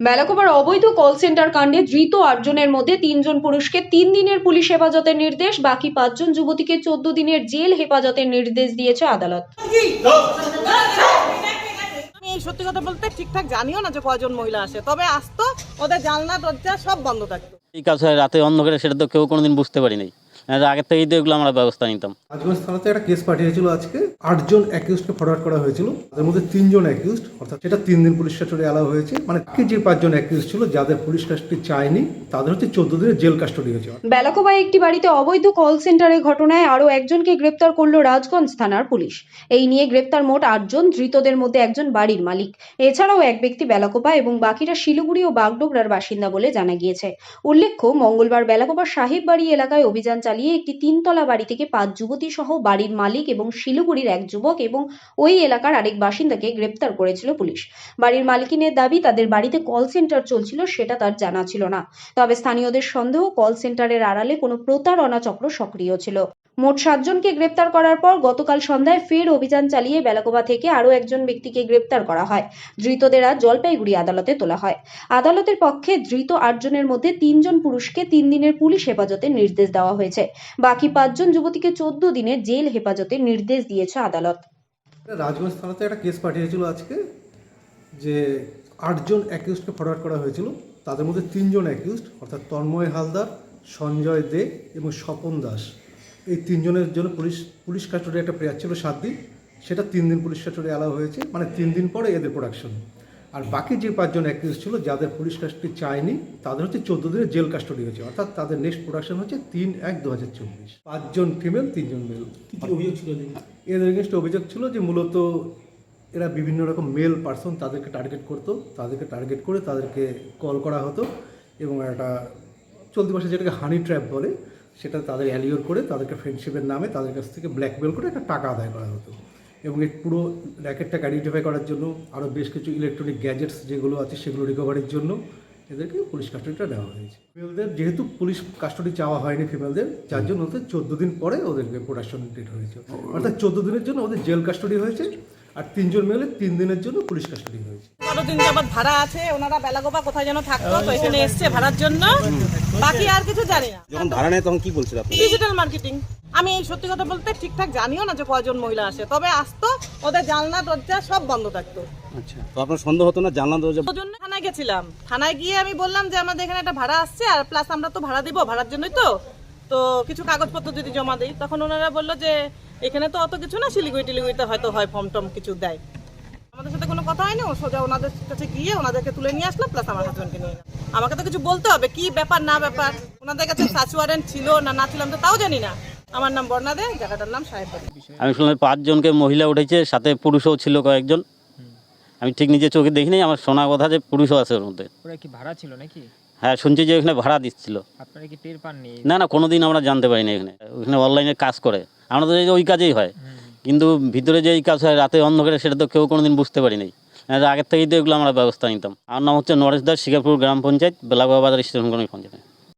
বেলাকোবার অবৈধ call centre কাণ্ডে ধৃত আটজনের মধ্যে তিনজন পুরুষকে তিন দিনের পুলিশ হেফাজতের নির্দেশ বাকি পাঁচজন যুবতীকে চোদ্দ দিনের জেল হেফাজতের নির্দেশ দিয়েছে আদালত। এই সত্যি কথা বলতে ঠিকঠাক জানিও না যে কয়জন মহিলা আসে তবে আসতো ওদের জানলা দরজা সব বন্ধ থাকতো। এই কাজ রাতে অন্ধকারে সেটা তো কেউ কোনোদিন বুঝতে পারি নাই। আগের থেকেই তো এগুলো আমরা ব্যবস্থা নিতাম। থানাতে একটা কেস পাঠিয়েছিল আজকে। আটজন অ্যাকিউজকে ফরওয়ার্ড করা হয়েছিল। তাদের মধ্যে তিনজন অ্যাকিউজড অর্থাৎ সেটা তিন দিন পুলিশ কাস্টডি অ্যালাউ হয়েছে। মানে বাকি যে পাঁচজন অ্যাকিউজ ছিল যাদের পুলিশ কাস্টডি চায়নি তাদের হচ্ছে চোদ্দ দিনের জেল কাস্টডি হয়েছে। বেলাকোবায় একটি বাড়িতে অবৈধ কল সেন্টারের ঘটনায় আরও একজনকে গ্রেপ্তার করল রাজগঞ্জ থানার পুলিশ। এই নিয়ে গ্রেপ্তার মোট আটজন ধৃতদের মধ্যে একজন বাড়ির মালিক। এছাড়াও এক ব্যক্তি বেলাকোপা এবং বাকিরা শিলিগুড়ি ও বাগডোগরার বাসিন্দা বলে জানা গিয়েছে। উল্লেখ্য মঙ্গলবার বেলাকোপা সাহেব বাড়ি এলাকায় অভিযান চালিয়ে একটি তিনতলা বাড়ি থেকে পাঁচ যুবতী সহ বাড়ির মালিক এবং শিলিগুড়ির এক যুবক এবং ওই এলাকার আরেক বাসিন্দাকে গ্রেপ্তার করেছিল পুলিশ। বাড়ির মালিকিনের দাবি, তাদের বাড়িতে কল সেন্টার চলছিল সেটা তার জানা ছিল না। তবে স্থানীয়দের সন্দেহ কল সেন্টারের আড়ালে কোনো প্রতারণা চক্র সক্রিয় ছিল। মোট সাতজনকে গ্রেপ্তার করার পর গতকাল সন্ধ্যায় ফের অভিযান চালিয়ে বেলাকোবা থেকে আরও একজন ব্যক্তিকে গ্রেপ্তার করা হয়। ধৃতদের আজ জলপাইগুড়ি আদালতে তোলা হয়। আদালতের পক্ষে ধৃত আটজনের মধ্যে তিনজন পুরুষকে তিন দিনের পুলিশ হেফাজতের নির্দেশ দেওয়া হয়েছে। বাকি পাঁচজন যুবতীকে চোদ্দ দিনের জেল হেফাজতের নির্দেশ দিয়েছে আদালত। রাজগঞ্জ থানাতে একটা কেস পাঠিয়েছিল আজকে যে আটজন অ্যাকিউজকে ফরওয়ার্ড করা হয়েছিল। তাদের মধ্যে তিনজন অ্যাকিউজড, অর্থাৎ তন্ময় হালদার, সঞ্জয় দে এবং স্বপন দাস। এই তিনজনের জন্য পুলিশ পুলিশ কাস্টডি একটা প্রেয়ার ছিল সাত দিন। সেটা তিন দিন পুলিশ কাস্টডি অ্যালাউ হয়েছে মানে তিন দিন পরে এদের প্রোডাকশন আর বাকি যে পাঁচজন অ্যাকিউজ ছিল যাদের পুলিশ কাস্টডি চায়নি তাদের হচ্ছে চোদ্দ দিনের জেল কাস্টডি হয়েছে। অর্থাৎ তাদের নেক্সট প্রোডাকশন হচ্ছে তিন এক দু হাজার চব্বিশ। পাঁচজন ফিমেল তিনজন মেল অভিযোগ ছিল এদের? এগেনস্টে অভিযোগ ছিল যে মূলত এরা বিভিন্ন রকম মেল পার্সন তাদেরকে টার্গেট করতো তাদেরকে টার্গেট করে তাদেরকে কল করা হতো এবং একটা চলতি মাসে যেটাকে হানি ট্র্যাপ বলে সেটা তাদের অ্যালিওর করে তাদেরকে ফ্রেন্ডশিপের নামে তাদের কাছ থেকে ব্ল্যাকমেল করে একটা টাকা আদায় করা হতো। এবং এই পুরো র্যাকেটটাকে আইডেন্টিফাই করার জন্য আরও বেশ কিছু ইলেকট্রনিক গ্যাজেটস যেগুলো আছে সেগুলো রিকভারির জন্য এদেরকে পুলিশ কাস্টডিটা দেওয়া হয়েছে। ফিমেলদের যেহেতু পুলিশ কাস্টডি চাওয়া হয়নি ফিমেলদের যার জন্য ওদের চোদ্দ দিন পরে ওদেরকে প্রোডাকশন ডেট হয়েছে। অর্থাৎ চোদ্দ দিনের জন্য ওদের জেল কাস্টডি হয়েছে আর তিনজন মেলে তিন দিনের জন্য পুলিশ কাস্টডি হয়েছে। কতদিন যাবত ভাড়া আছে? ওনারা বেলাগোবা কোথায় যেন থাকতো তো এখানে এসছে ভাড়ার জন্য। বাকি আর কিছু জানি না। যখন ভাড়া নেয় তখন কি বলছিল আপনি? ডিজিটাল মার্কেটিং আমি এই সত্যি কথা বলতে ঠিকঠাক জানিও না যে কয়জন মহিলা আসে। তবে আসতো ওদের জানলা দরজা সব বন্ধ থাকতো। আচ্ছা তো আপনার সন্দেহ হতো না জানলা দরজা ওর জন্য থানায় গেছিলাম। থানায় গিয়ে আমি বললাম যে আমাদের এখানে একটা ভাড়া আসছে আর প্লাস আমরা তো ভাড়া দিব ভাড়ার জন্যই তো। তো কিছু কাগজপত্র যদি জমা দিই তখন ওনারা বলল যে এখানে তো অত কিছু না শিলিগুড়ি টিলিগুড়িতে হয়তো হয় ফর্ম টম কিছু দেয়। আমাদের সাথে কোনো কথা হয়নি ও সোজা ওনাদের কাছে গিয়ে ওনাদেরকে তুলে নিয়ে আসলাম প্লাস আমার হাজব্যান্ডকে নিয়ে আমাকে তো কিছু বলতে হবে কি ব্যাপার না ব্যাপার? ওনাদের কাছে সার্চ ওয়ারেন্ট ছিল না না ছিল আমি তো তাও জানি না। আমার নাম বর্ণা দে জায়গাটার নাম সাহেববাড়ি আমি শুনলাম পাঁচজনকে মহিলা উঠেছে সাথে পুরুষও ছিল কয়েকজন। আমি ঠিক নিজে চোখে দেখিনি আমার শোনা কথা যে পুরুষও আছে ওর মধ্যে। ওরা কি ভাড়া ছিল নাকি? হ্যাঁ শুনছি যে ওখানে ভাড়া দিচ্ছিল। আপনারা কি টের পাননি? না না কোনোদিন আমরা জানতে পারিনি এখানে। ওখানে অনলাইনে কাজ করে। আমরা তো ওই কাজেই হয়। কিন্তু ভিতরে যে এই কাজ হয় রাতে অন্ধকারে সেটা তো কেউ কোনোদিন বুঝতে পারি নাই। আগের থেকেই তো এগুলো আমরা ব্যবস্থা নিতাম। আমার নাম হচ্ছে নরেশ দাস শিকারপুর গ্রাম পঞ্চায়েত, বেলাগোয়া বাজার স্টেশন পঞ্চায়েত।